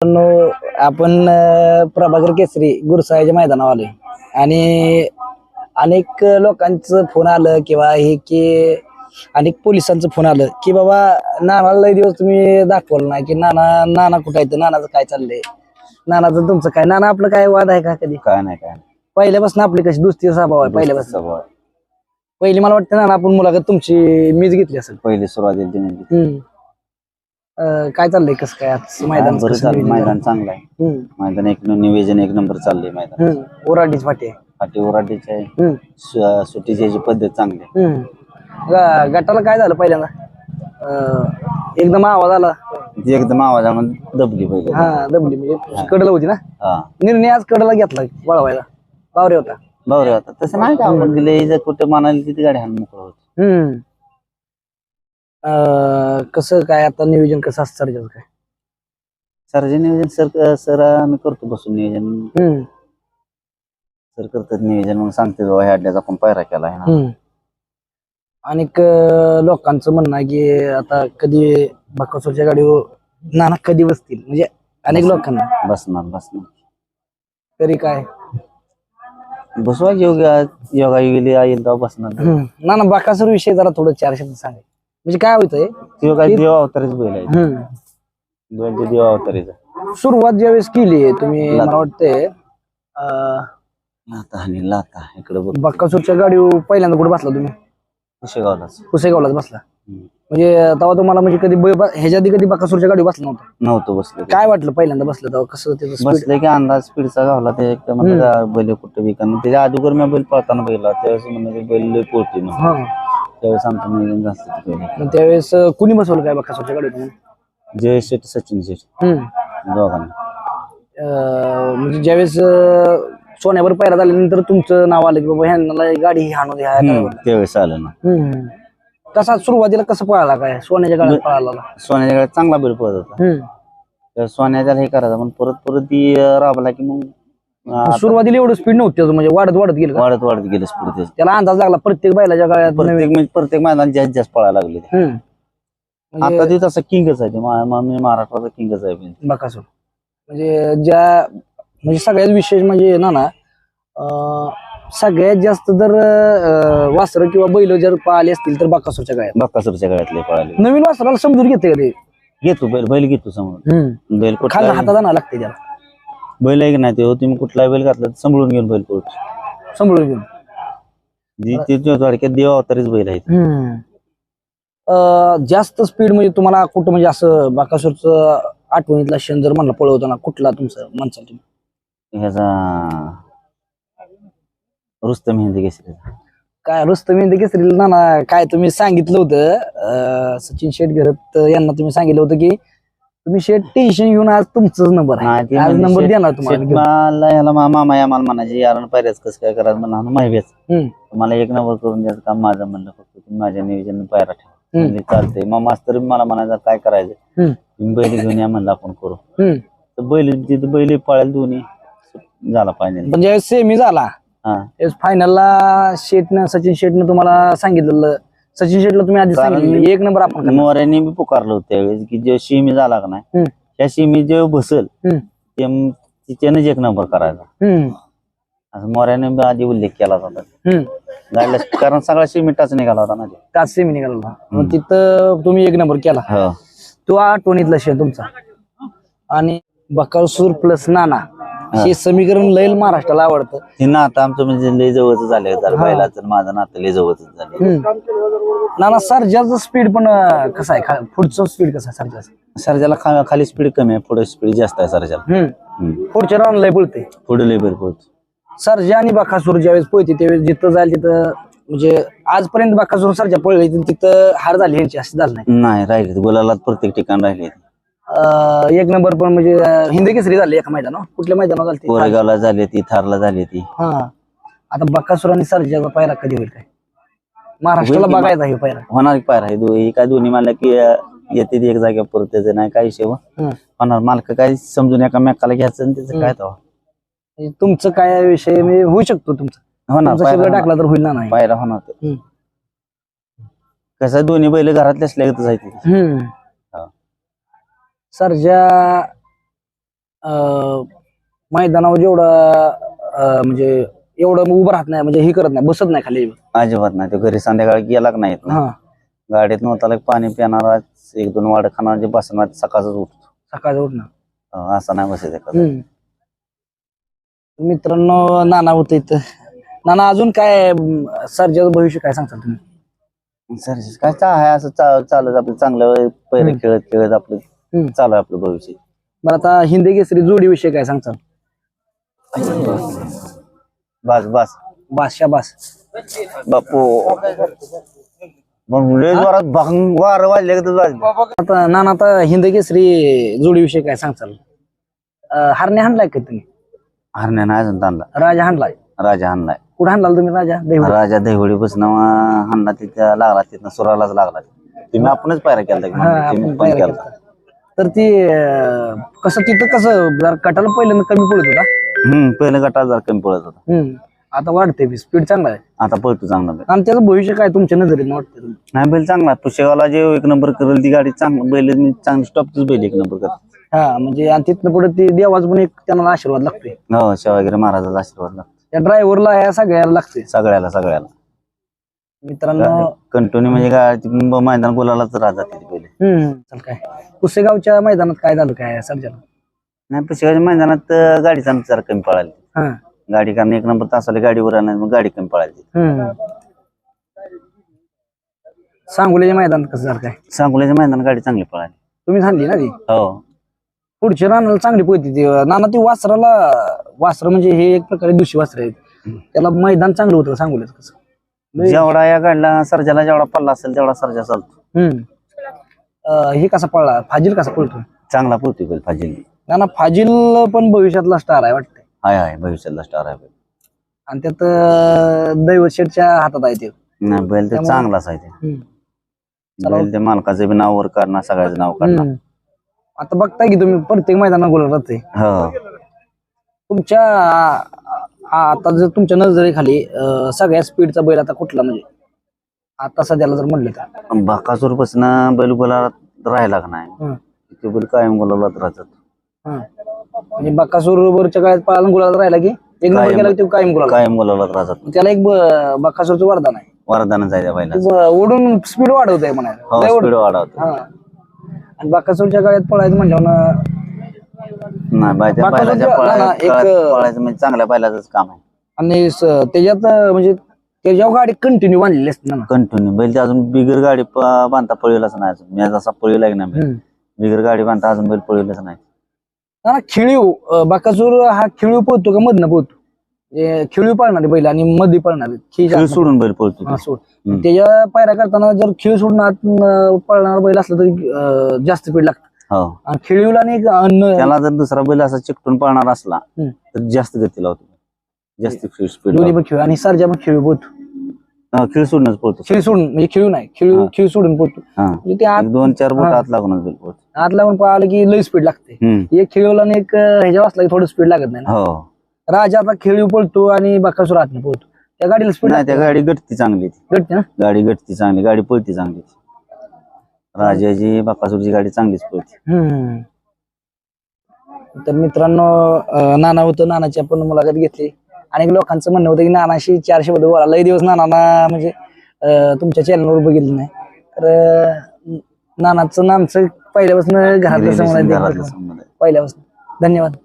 मित्रांनो, आपण प्रभाकर केसरी गुरुसाहेच्या मैदानावर आलोय. आणि अनेक लोकांचं फोन आलं किंवा हे की अनेक पोलिसांचं फोन आलं की बाबा नानाला लय दिवस तुम्ही दाखवलं नाही की नाना नाना कुठं आहे? नानाचं काय चाललंय? नानाचं तुमचं काय? नाना आपलं काय वाद आहे का कधी? काय नाही काय. पहिल्यापासून आपली कशी दुसरी स्वभाव आहे पहिल्यापासून? स्वभाव. पहिली मला वाटतं नाना आपण मुलाखत तुमची मीच घेतली असेल. पहिली सुरुवातीला दिली हम्म. अं, काय चाललंय कसं काय? आज मैदान बरं चाललं मैदान चांगलं आहे. मैदान एक नियोजन एक नंबर चाललंय मैदान. ओराडीच फाटी आहे. फाटी ओराटीची आहे. हम्म. सु- सुट्टीची पद्धत चांगली आहे. हम्म. ग- गटाला काय झालं पहिल्यांदा? अं, एकदम आवाज आला. ती एकदम आवाजामध्ये दबली पहिले हा दबली म्हणजे कडला होती ना? हा. निर्णय आज कडला घेतला वळवायला. बावरे होता. बरं होता. तसं नाही का आपण दिले कुठं म्हणाली तिथे गाडी हाण मोकळं होत. हम्म. कसं काय आता नियोजन कसं असतं सर्जाचं काय? सरचे नियोजन सर सर आम्ही करतो बसून नियोजन. हम्म. सर करतात नियोजन मग सांगते बाबा ह्या अड्ड्याचा आपण पायरा केला आहे ना. हम्म. अं, लोकांचं म्हणणं आहे की आता कधी बकासूरच्या गाडीवर नाना कधी बसतील? म्हणजे अनेक लोकांना. बसणार बसणार. तरी काय? बसवा योगा योगा गेली येईल तेव्हा बसणार. हम्म. नाना बकासूर विषयी जरा थोडं चार शब्द सांगा. म्हणजे काय होतंय? योगा देव अवतारीच बैल आहे. हम्म. बैल ते देव अवतारीचा सुरुवात ज्यावेळेस केली तुम्ही मला वाटतंय अं, लाता आणि लाता इकडे बघ. बक्कासूरच्या गाडीवर पहिल्यांदा कुठे बसला तुम्ही? शेगावलाच पुसेगावलाच बसला. हम्म. म्हणजे तेव्हा तुम्हाला म्हणजे कधी ब- ब- ह्याच्या आधी कधी बक्कासूरच्या गाडीवर बसला नव्हता? नव्हतं बसलं ते. काय वाटलं पहिल्यांदा बसलं तेव्हा? कसं त्याचं speed? बसले की अंदाज स्पीडचा गावला ते एक तर म्हणलं का बैल कुठं विकान त्याच्या अगोदर मी बैल पळताना बैला त्यावेळेस म्हणलं की बैल लय पोळते म्हणून. हा. त्यावेळेस आमचं नियोजन जास्त मग त्यावेळेस अं, कुणी बसवलं काय बक्कासूरच्या गाडीवर तुम्हाला? जय शेट सचिन शेट हम्म. दोघांना अं, म्हणजे ज्यावेळेस अं, सोन्यावर पैरा झाल्यानंतर तुमचं नाव आलं की बाबा ह्यांना गाडी हाणू द्या हम्म, त्यावेळेस आलं ना हम्म. कसा सुरुवातीला कसं पळाला काय सोन्याच्या गाड्यात पळाला सोन्याच्या गाड्यात चांगला बैल पळत होता हम्म. तर सोन्याच्या हे करायचं पण परत परत ती अं, राबला की मग सुरुवातीला एवढं स्पीड नव्हती अजून, म्हणजे वाढत वाढत गेलं? वाढत वाढत गेलं स्पीड त्याचं त्याला अंदाज लागला प्रत्येक बैलाच्या गाड्यात प्रत्येक म्हणजे प्रत्येक मैदान जास्त जास्त पळायला लागले ते. हम्म. म्हणजे आता ते तसं किंगच आहे ते. मा- मा- मी महाराष्ट्राचा किंगच आहे बैल. बकासूर म्हणजे ज्या म्हणजे सगळ्यात विशेष म्हणजे ना ना अं, सगळ्यात जास्त जर वासरं किंवा बैल जर पळाले असतील तर बकासूरच्या गाड्यात बक्कासूरच्या गळ्यातले पळाले. नवीन वासराला समजून घेते का ते? घेतो बैल बैल घेतो समोर बैल खाली कुठला हातात आणावं लागते त्याला. बैल आहे की नाही ते तुम्ही कुठला बैल घातला तर सांभाळून घेऊन बैल पळतो. समजून घेऊन. जी ते थोडक्यात देव अवतारीच बैल आहे. अं, जास्त स्पीड म्हणजे तुम्हाला कुठं म्हणजे असं बकासूरचं आठवणीतला क्षण जर म्हणला पळवताना कुठला तुमचं म्हणसाल तुम्ही? ह्याचा रुस्तम हिंदी केसरी काय रुस्तम इंदे केसरी ना ना काय तुम्ही सांगितलं होतं अं, सचिन शेठ घरत यांना तुम्ही सांगितलं होतं की तुम्ही शेठ टेन्शन घेऊन आज तुमचाच नंबर आहे. आज म्हणजे नंबर शेठ- देणार तुम्हाला. मला मा- मामा या मला म्हणायचे यार पायऱ्याच कसं काय करायचं म्हणलं माहितीच हम्म. मला एक नंबर करून द्यायचं काम माझं म्हणलं फक्त तुम्ही माझ्या नियोजन पायरा ठेवा. चालतंय. मग मास्तर मला म्हणायचं काय करायचं. तुम्ही बैल घेऊन या म्हणलं आपण करू. तर बैल तिथे बैल पळायला दोन्ही झाला पाहिजे पण ज्यावेळेस सेमी झाला. हा. फायनलला शेटनं सचिन शेटनं तुम्हाला सांगितलेलं सचिन शेटला तुम्ही आधी कारण सांगितलं एक नंबर आपण करणार. मोऱ्याने बी पुकारलं होतं त्यावेळेस की जे शिमी झाला का नाही हम्म. त्या शिमी जे बसल हम्म. ते म- तिच्यानेच एक नंबर करायचा हम्म. असं मोऱ्याने बी आधी उल्लेख केला होता हम्म. गाडीला कारण सगळा शिमिटाच निघाला होता ना ते त्याच सेमी निघाला होता. मग तिथं तुम्ही एक नंबर केला हो तो आठवणीतला शेण तुमचा आणि बकासूर प्लस नाना हे. समीकरण लैल महाराष्ट्राला आवडतं. हे नातं आमचं म्हणजे लय जवळच झाले जर बैलाचं माझं नातं लय जवळच झाले. नाना सर्जाचं स्पीड पण अं, कसं आहे? खा- पुढचं स्पीड कसं आहे सर्जाचं? सरजाला खा- खाली स्पीड कमी आहे पुढे स्पीड जास्त आहे सरजाला. हम्म. पुढच्या राऊंड लय पळते पुढे लय भरपूर सर्जा आणि बकासूर ज्यावेळेस पळते त्यावेळेस जिथं जाईल तिथं म्हणजे आजपर्यंत बकासूर सर्जा पळले तिथं हार झाली यांची असं झालं नाही. नाही राहिले गुलालात प्रत्येक ठिकाण राहिले अं, एक नंबर पण म्हणजे अं, हिंदी केसरी झाली एका मैदानावर कुठल्या मैदानावर झाली ती? कोरेगावला झाली ती थारला झाली ती हा आता बकासूर आणि सर्जाचा पायरा कधी होईल काय महाराष्ट्राला होईल की बघायचा हे पायरा होणार पायर आहे दो- हे काय दोन्ही मला की येते ती एक जाग्या परत नाही काय विषय हो. हम्म. होणार मालक काय समजून एका मेकाला घ्यायचं आणि त्याचं काय तेव्हा म्हणजे तुमचं काय विषय म्हणजे होऊ शकतो तुमचं होणार तुमचं पायरा. टाकला तर होईल ना नाही पायरा होणार. हम्म. कसं दोन्ही बैल घरातले ते हम्म. सर्जा अं, मैदानावर जेवढं म्हणजे एवढं उभं राहत नाही म्हणजे हे करत नाही बसत नाही खाली. अजिबात नाही. तो घरी संध्याकाळी गेला का नाही हा. गाडीत नव्हता पाणी पिणार एक दोन वाड खाणार जे बसणार सकाळच उठतो. सकाळचं उठणं अं, असं नाही. हम्म. मित्रांनो नाना होत इथं. नाना अजून काय सर्जाचं भविष्य काय सांगता तुम्ही? सर काय चा आहे असं चा- चालू आपलं चांगलं पहिले हम्म. खेळत खेळत आपलं. हम्म. चालू आहे आपलं भविष्य. बरं आता हिंदी केसरी जोडी विषय काय सांगता? बस बस. बास. बापू. मग लय जोरात भंग वार वाजले का तुझं वाजले आता नाना आता हिंदी केसरी जोडी विषय काय सांगचाल अं, हरणे हाणलाय का तुम्ही? हरण्यानं अजून ताणला. राजा हाणलाय. राजा हाणलाय. कुठं हाणला तुम्ही राजा? देवळी राजा देवडी बसन हाणला तिथं लागला तिथं सुरालाच लागला. तुम्ही आपणच पायरा केला हा, आपण पायऱ्या केलत्या. तर ती अं, कसं तिथं कसं जरा कटाला पहिल्यांदा कमी पडत होता? हम्म पहिलं गटाला जरा कमी पडत होता. हम्म. आता वाढते स्पीड चांगला आहे. आता पळतो चांगला बैल. आणि त्याचं भविष्य काय तुमच्या नजरेनं वाटतं तुम्ही? नाही बैल चांगला पुशेगावला जे एक नंबर करेल ती गाडी चांगली बैल मी चांगली स्टॉपचीच बैल एक नंबर करते. हा म्हणजे आणि तिथनं पुढे ती देवाचा पण एक त्यांना आशीर्वाद लागतोय. हो शिवागिरी महाराजाचा आशीर्वाद लागतो. त्या ड्रायव्हरला ह्या सगळ्याला लागतोय. सगळ्याला सगळ्याला. मित्रांनो कंटिन्यू म्हणजे काय? ती मुंबई मैदान बोलायलाच राहत जाते ती पहिले. हम्म चल काय. पुसेगावच्या मैदानात काय झालं काय सर्जाला? नाही पुशेगावच्या मैदानात अं, गाडीच आमची कमी पळाली. हा. गाडी कारण एक नंबर तास आली गाडीवर आणि मग गाडी कमी पळाली. हम्म. सांगोलीच्या मैदानात कसं झालं काय? सांगोल्याच्या मैदानात गाडी चांगली पळाली. तुम्ही सांगली ना ती? हो. पुढच्या रानाला चांगली पळती ती. नाना ती वासराला वासर म्हणजे हे एक प्रकारे दुसरी वासर आहेत. त्याला मैदान चांगलं होतं सांगोल्याचं कसं? जेवढा या गाडीला सर्जाला जेवढा पल्ला असेल तेवढा सर्जा चालतो हम्म. हे कसा पळला फाजील कसा पळतो चांगला पळतो बैल फाजील. नाना फाजील पण भविष्यातला स्टार आहे वाटतं हाय हाय भविष्यातला स्टार आहे बैल. आणि त्यात अं, दैवत शेठच्या हातात आहे ते. नाही बैल ते चांगलाच आहे ते. बैल मालकाचं बी नाव वर करणार सगळ्याचं नाव हम्म. आता बघताय की तुम्ही प्रत्येक मैदानात गोल राहते हो. तुमच्या आ- आता जर तुमच्या नजरेखाली अं, सगळ्या स्पीडचा बैल आता कुठला म्हणजे? आता सध्याला जर म्हणलं तर. बाकासूरपासून बैल गुलाबात राहिला का नाही? हं. ते बैल कायम गुलाबात राहतात. हं. म्हणजे बक्कासूर बरोबरच्या काळात पाळून गुलाला राहिला की? एक नंबर कायम- गेला की तो कायम गुलाल कायम गुलाबात राहतात. त्याला एक ब- बक्कासूरचं वरदान आहे. आहे त्या बैला तो ब- ओढून स्पीड वाढवत आहे हो म्हणायला स्पीड वाढवतो हा. आणि बक्कासूरच्या काळात पळायचं म्हणल्यावर नाही बैलाच्या एक- पळा- पळायचं म्हणजे चांगल्या बैलाच काम आहे. आणि स- त्याच्यात अं, म्हणजे त्याच्यावर गाडी कंटिन्यू बांधलेली असते ना. कंटिन्यू बैल ते अजून बिगर गाडी प- बांधता पळलेलाच नाही अजून. मी जसा पळला की नाही बैल, हम्म. बिगर गाडी बांधता अजून बैल पळलेलाच नाही. ना ना, खिळीव अं, बाकासूर हा खिळीव पळतो का मधनं पळतो? म्हणजे खिळीव पळणारे बैल आणि मध्ये पळणारे. खिळ खेळ सोडून बैल पळतो हा, तो. सोड. हम्म. त्याच्या पायऱ्या करताना जर खिळ सोडून आत अं, पळणारा बैल असला तरी अं, जास्त स्पीड लागतं. हो. आणि खिळीवला आणि एक अन्न त्याला जर दुसरा बैल असा चिकटून पळणार असला हम्म. तर जास्त गती लावतो जास्त स्पीड दोन्ही पण खिळ. आणि सरजा पण खिळीव पळतो खेळ सोडूनच पळतो खिळ सोडून म्हणजे खिळू नाही खिळू हा. खिळ सोडून पळतो हा. म्हणजे ते आत एक दोन चार बोट हा. हात लागूनच बैल पळतो आत लागून पळालं की लई स्पीड लागते. हम्म. एक खिळवला आणि एक अं, ह्याच्या वाचला की थोडं स्पीड लागत नाही ना. हो. राजा आता खिळीव पळतो आणि बाकासूर आतनं पळतो. त्या गाडीला स्पीड नाही त्या गाडी गटती चांगली ती. घडते ना? गाडी गटती चांगली गाडी पळती चांगली राजाची बाकासूरची गाडी चांगलीच पळते. हम्म. तर मित्रांनो अं, नाना होतं नानाची आपण मुलाखत घेतली. अनेक लोकांचं म्हणणं होतं की नानाशी चार शब्द बोला लय दिवस नानाना म्हणजे अं, तुमच्या चॅनलवर बघितलं नाही. तर अं, नानाचं नामचं पहिल्यापासून घरातलं Relation समोर घरातलं संबंध आहे. पहिल्यापासून. धन्यवाद.